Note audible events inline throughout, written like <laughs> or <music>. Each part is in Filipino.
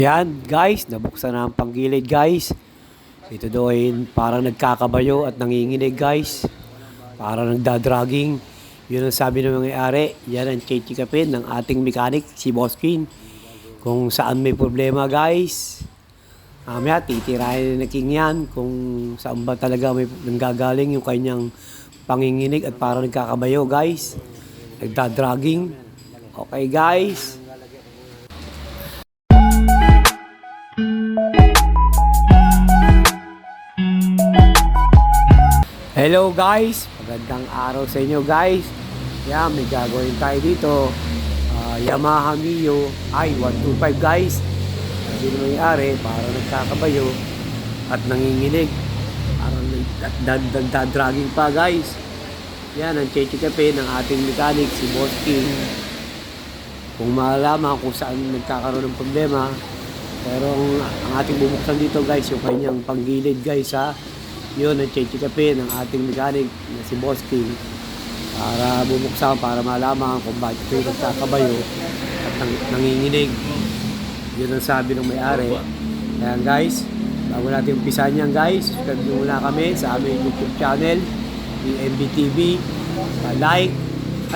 Yan, guys, nabuksan na ang panggilid, guys. Ito daw ay parang nagkakabayo at nanginginig, guys. Parang nagdadragging. Yun ang sabi ng mga. Yan ang chichikapin ng ating mechanic, si Boskin. Kung saan may problema, guys. Mamaya, titirahin ni King yan kung saan ba talaga may nanggagaling yung kanyang panginginig at parang nagkakabayo, guys. Nagdadragging. Okay, guys. Hello guys, magandang araw sa inyo guys. Yan, may gagawin tayo dito. Ah, Yamaha Mio i125 guys. Sabi na may-ari, para nagkakabayo at nanginginig. Parang nagdadragging pa guys. Yan, ang cheche-kape ng ating mechanic, si Boss King. Kung malaman kung saan nagkakaroon ng problema. Pero ang, ang ating bubuksan dito guys, yung kanyang panggilid guys ha yun ang cheche-kape ng ating mechanic na si Boss King para bubuksan para malaman kung bakit ito nagkakabayo at nang, nanginginig. Yun ang sabi ng may-ari. Kaya guys bago natin umpisan yan guys subscribe nyo muna kami sa aming YouTube channel ni MBTV like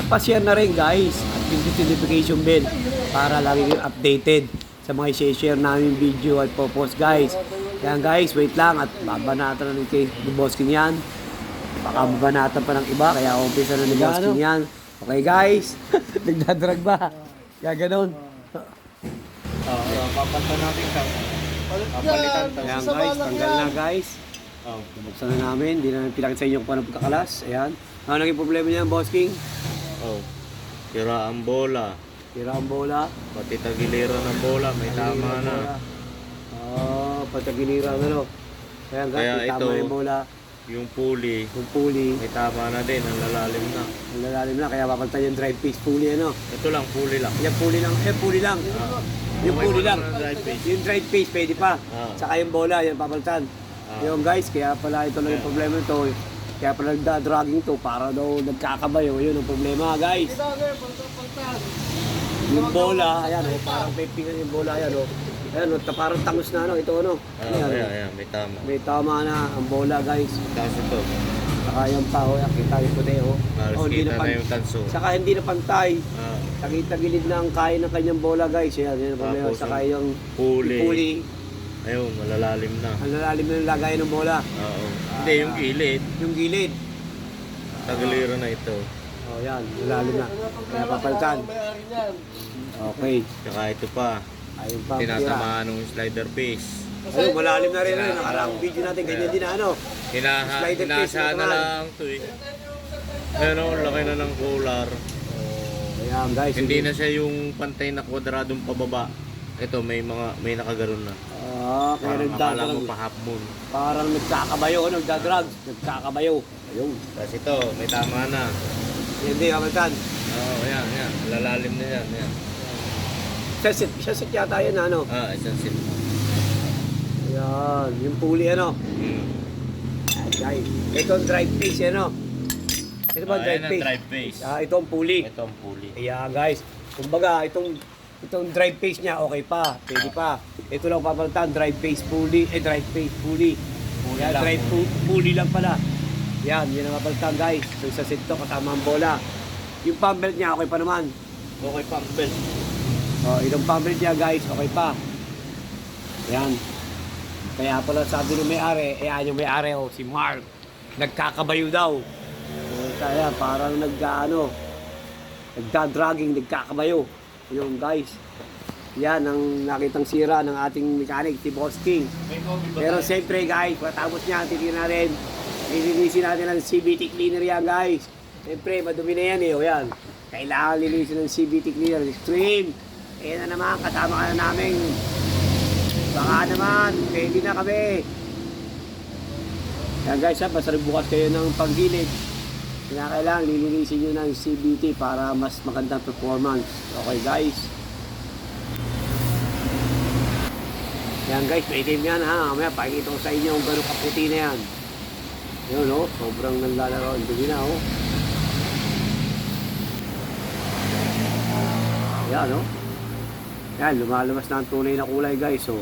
at pa-share na rin guys at yung notification bell para lagi kayong updated sa mga i-share namin video at popost guys kaya guys, wait lang at babanatan na ni kay Boss King yan. Baka babanatan pa ng iba, kaya umpisa na ni Boss King yan. Okay guys, <laughs> nagdadrag ba? Kaya ganun. Oo, papalta natin ka. Papalitan. Ayan guys, tanggal na guys. Oh. Bubuksan na namin, hindi na pinakita sa inyo kung paano pagkakalas. Ayan. Ano naging problema niya, Boss King? Oh. Tira ang bola. Tira ang bola. Pati tagiliran ng bola, may tama na. Oo, oh, pataginira na no. Ayan guys, Kaya may tama ito- na yung bola. Yung pulley, Yung pulley, may tama na din, ang lalalim na. ang lalalim na, kaya papalitan yung drive piece pulley ano. Ito lang, pulley lang. Yung pulley lang, eh pulley lang. Ah. Yung pulley lang. ng drive piece. Yung drive piece, pwede pa. Ah. Saka yung bola, yan papalitan. Ah. Yung guys, kaya pala ito lang yung problema nito. Kaya pala nagda-dragging to para daw nagkakabayo. Yun ang problema guys. Yung bola, ayan oh, parang may pingan yung bola, ayan oh. Ayan oh, ta- parang tangos na ano, ito ano. Ah, Ayan, ayan, oh. ayan, may tama. May tama na ang bola guys. Tapos ito, Saka yung pa, oh, kita yung puti oh. halos Oh, kita na na pan- yung tanso. Saka hindi na pantay. Ah, Tagitagilid na ang kaya ng kanyang bola guys. Ayan, yan ang problema. Tapos Saka yung pulley. pulley. Ayun, malalalim na. Ang lalalim na yung lagay ng bola. Oo. Hindi, yung gilid, Yung gilid. tagiliran na ito. Oh, yan. Lalalim na. Kaya papalitan. Okay. Tsaka ito pa, Ayun pa. tinatamaan ng slider piece. Ayun, malalim na rin. Ayun, nakarang video natin. Ganyan din na ano. Hinaha, Slider hinasa na lang ito eh. Ayun o, laki na ng cooler. Ayan guys. Hindi na siya yung pantay na kwadradong pababa. Ito, may mga, may nakagaron na. Ah, kaya Parang akala mo pa half moon. Parang nagkakabayo. Ano, nagdadrag. Nagkakabayo. Ayun. Tapos ito, may tama na. Hindi, kapalitan. Oo, oh, ayan, ayan. Lalalim na yan, ayan. Siya sit yata yan ano. Ah, sim. Ayan. Yung pulley ano. Ayan. Ito ang drive piece ano. Ito ba Ah, drive piece? drive face. Ah, ito ang pulley. Ito ang pulley. Ayan guys, kumbaga itong itong drive face niya okay pa, pwede pa. Ito lang papalitan, drive face pulley, eh drive face pulley. Pulley Yan, lang. drive pu- pulley lang pala. Yan, yun ang papalitan guys. So sa seat to kasama ang bola. Yung pump belt niya okay pa naman. Okay, pump belt. Oh, itong belt niya guys, okay pa. Yan. Kaya pala sabi ng may-ari, eh yung may-ari oh, si Mark, nagkakabayo daw. Oh, kaya parang nagkaano, nagdadragging, nagkakabayo. Yung guys. Yan ang nakitang sira ng ating mechanic, si Boss King. Pero siyempre guys, patapos niya, titignan natin. Lilinisin natin ng CBT cleaner yan guys. Siyempre, madumi na yan eh. O yan. Kailangan linisin ng CBT cleaner. Extreme. Ayan na naman, kasama ka na namin. Baka naman, ready na kami. Yan guys, ha, basta bukas kayo ng panggilid. Kailangan lilinisin nyo ng CBT para mas magandang performance. Okay guys. Yan guys, may itim yan ha. Mamaya pakikita ko sa inyo kung gano'ng kaputi na yan. Yun oh, sobrang nanlalaro. Hindi na oh. Yan oh. Yan, lumalabas na ang tunay na kulay guys. So,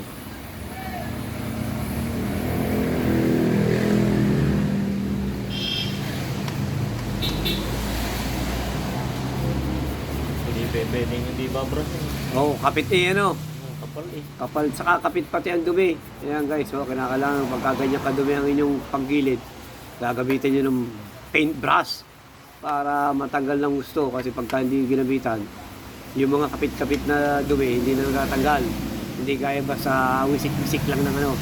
Hindi pwedeng hindi babras. eh. oh, kapit eh, ano. Ang Kapal eh. Kapal, saka kapit pati ang dumi. Ayan guys, so, kinakailangan pagka ganyan kadumi ang inyong panggilid, gagamitin nyo ng paint brush para matanggal ng gusto kasi pagka hindi ginabitan, yung mga kapit-kapit na dumi hindi na natatanggal. Hindi kaya basta wisik-wisik lang ng ano,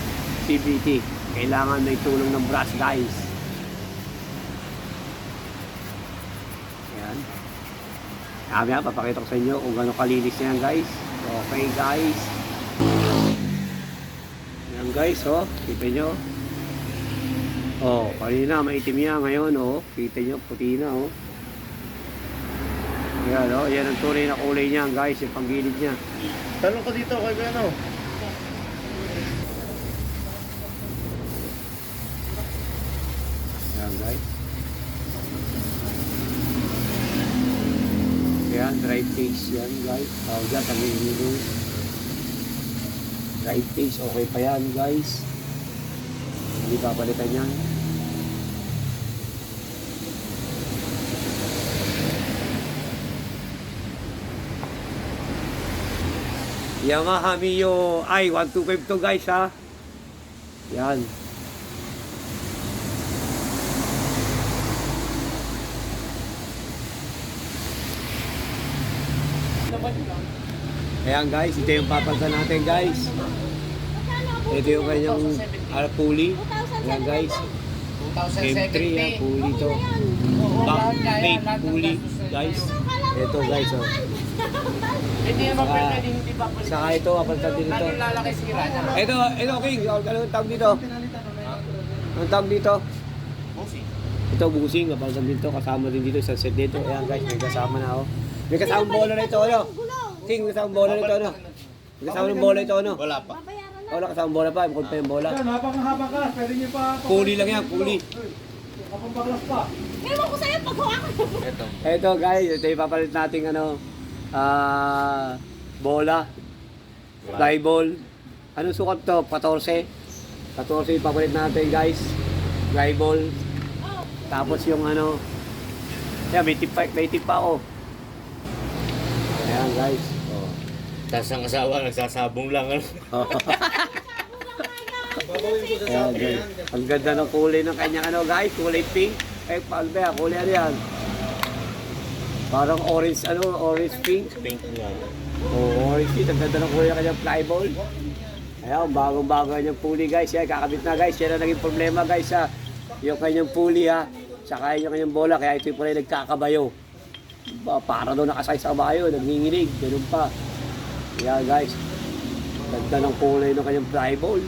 CBT. Kailangan may tulong ng brush guys. Ayan. Kaya papakita ko sa inyo kung gano'ng kalinis na yan guys. Okay guys. Yan guys, oh. Kita nyo. Oh, kanina maitim yan ngayon, oh. Kita nyo, puti na, oh. Yan, oh. Yan ang tunay na kulay niya, guys. Yung panggilid niya. Tanong ko dito kay ano? Yan, guys. Yan, dry face yan, guys. Tawag yan, pangingilid. Dry face, okay pa yan, guys. Hindi papalitan yan. Yamaha Mio i125 to guys ha. Yan. Ayan guys, ito yung papagka natin guys. Ito yung kanyang uh, pulley. Ayan guys. M3 yan, pulley to. Back plate pulley guys. Ito guys oh. Hindi naman Saka- pwede hindi pa pwede. Saka ito, kapalitan din ito. Lalo lalaki sira na. Ito, ito King, anong tawag dito? Anong tawag dito? Busing. Ito busing, kapalitan dito, kasama din dito sa set dito. Ayan guys, may kasama na ako. May kasama bola na ito, ano? King, may kasama bola na ito, ano? May kasama ng bola ito, ano? Wala pa. Wala kasama bola pa, bukod pa yung bola. Yan, habang-habang ka, pwede niyo pa Puli lang yan, puli. kapag baglas pa. Ewan ko sa'yo pag hawakan. Ito. Ito guys, ito yung papalit nating ano, ah, bola, fly ball. Anong sukat to? 14. 14 yung papalit natin guys. Fly ball. Tapos yung ano, yan, may tip pa, may tip pa ako. Ayan guys. Oh. Tapos ang asawa nagsasabong lang. Ano? <laughs> Ayan guys. Ang ganda ng kulay ng kanyang ano guys, kulay pink. Eh, ba yan? Kulay ano yan? Parang orange, ano, orange pink. Pink nga. Oo, oh, shit. Ang ganda ng kulay ng kanyang flyball. Ayan, bagong-bago kanyang pulley guys. Yan, kakabit na guys. Yan ang naging problema guys ha. Yung kanyang pulley ha. Saka yung kanyang bola. Kaya ito yung pala yung nagkakabayo. Ba, para daw nakasay sa kabayo. Nagnginginig. Ganun pa. Yan guys. Ganda ng kulay ng kanyang flyball.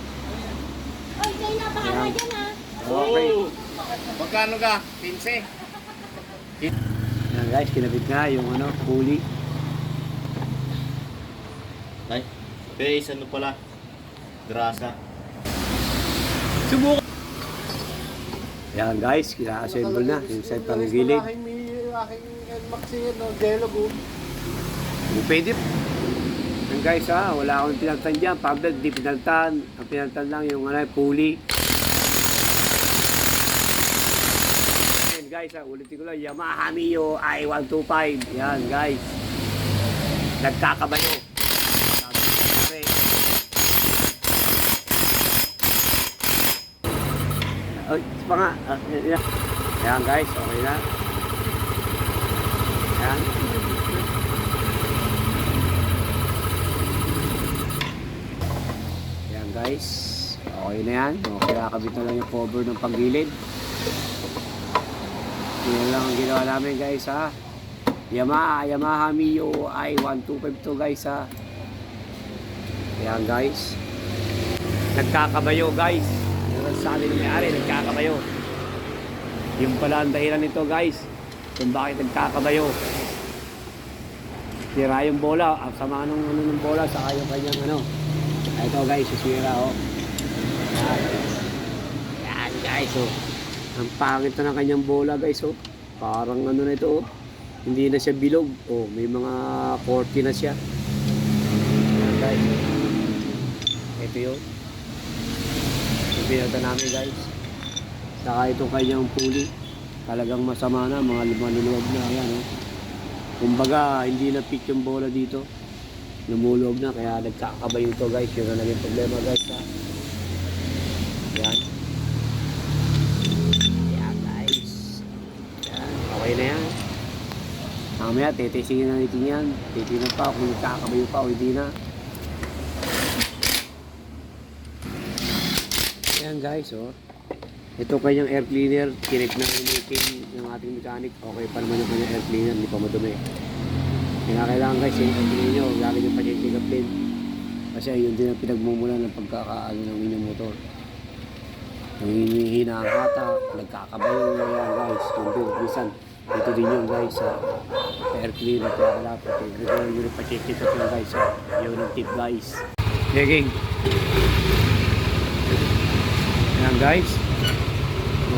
Oy, kayo na bahala Ayan. dyan ha. Okay. Magkano ka? 15? Yan guys, kinabit na yung ano, pulley. Ay. Base ano pala? Grasa. Subukan! Yan guys, kina-assemble na. Yung side pang gilid. Aking aking Maxi, no, Jelog. Yung pwede. Yan guys ha, wala akong pinaltan dyan. Pablet, di pinaltan. Ang pinaltan lang yung ano, pulley. Yan guys ha, ulitin ko lang. Yamaha Mio i125. Yan guys. Nagkakabayo. Pre. Ay, pa nga. Yan guys, okay na. Yan. Yan guys. Okay na yan. Okay, kakabit na lang yung cover ng panggilid. Yan lang ang ginawa namin guys ha. Yamaha, Yamaha Mio i1252 guys ha. Yan guys. Nagkakabayo guys. Ang sabi ng may-ari, nagkakabayo. Yung pala ang dahilan nito guys. Kung bakit nagkakabayo. Sira yung bola. Ang sama nung ano ng bola saka yung kanyang ano. Ito guys, sisira oh. Yan guys oh. Ang pangit na ng kanyang bola guys oh. Parang ano na ito oh. Hindi na siya bilog. Oh, may mga 40 na siya. guys. Ito yun. Yung pinata namin guys. Saka itong kanyang puli. Talagang masama na, mga lumaniluwag na. Ayan, oh. Kumbaga, hindi na fit yung bola dito. Lumulog na, kaya nagkakabay ito guys. Yun ang naging problema guys. Ha? Yan. Yan guys. Yan, okay na yan. Mamaya, titisingin na natin yan. Titignan pa kung nagkakabayo pa o hindi na. Ayan guys, oh. Ito kanyang air cleaner, kinik na initin ng ating mechanic. Okay pa naman yung kanyang air cleaner, hindi pa madumi. Kinakailangan guys, yung air cleaner lagi yung pacheck up din. Kasi yun din ang pinagmumula ng pagkakaano ng inyong motor. Yung hinihina ang hata, nagkakabayo yan guys. Yung din, minsan, ito din yun guys, sa air cleaner. Kaya wala pa, yun yung pacheck up yun guys. So, yun tip guys. Checking. Ayan guys.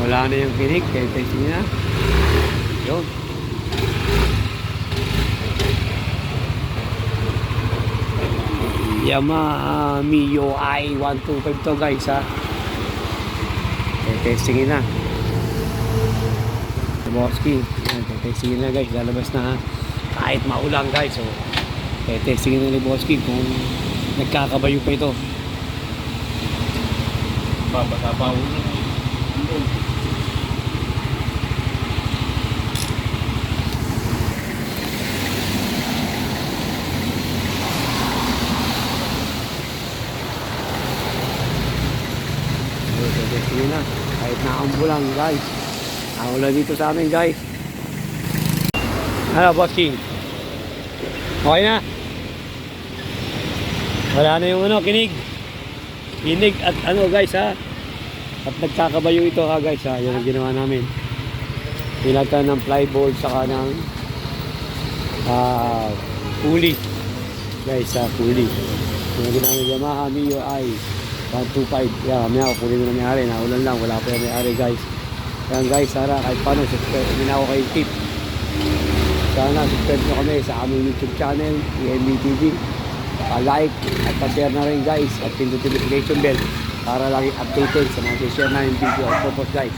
Wala na yung kinig. Kaya testing na. Yun. Yamaha Mio i125 to guys ha. Kaya testingin na. Boski. Ayan, kaya testingin na guys. Lalabas na ha. Kahit maulang guys. So, kaya testingin na ni Boski kung nagkakabayo pa ito. Babata pa ulo. Sige na. Kahit naambulan guys. Naulan dito sa amin guys. Ano boss King? Okay na? Wala na yung ano, kinig. Kinig at ano guys ha. At nagkakabayo ito ha guys ha. Yan ang ginawa namin. Pinagka ng plyboard saka ng ah pulley. Guys ha, pulley. Yung ginawa ng Yamaha Mio i 125. Yan, mamaya kukunin mo na may-ari. Naulan lang, wala pa yung may-ari guys. Yan guys, sana kahit paano, subscribe kami na ako kay tip. Sana subscribe nyo kami sa aming YouTube channel, EMB TV. Pa-like at pa-share na rin guys at pindot notification bell para lagi updated sa mga share namin video at photos guys.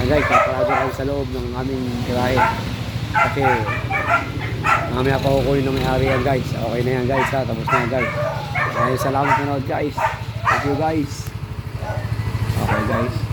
Yan guys, paparado kami sa loob ng aming garahe. Kasi mamaya pa kukunin ng may-ari yan guys. Okay na yan guys ha, tapos na yan guys. Maraming salamat manood guys. Thank you guys. Okay guys.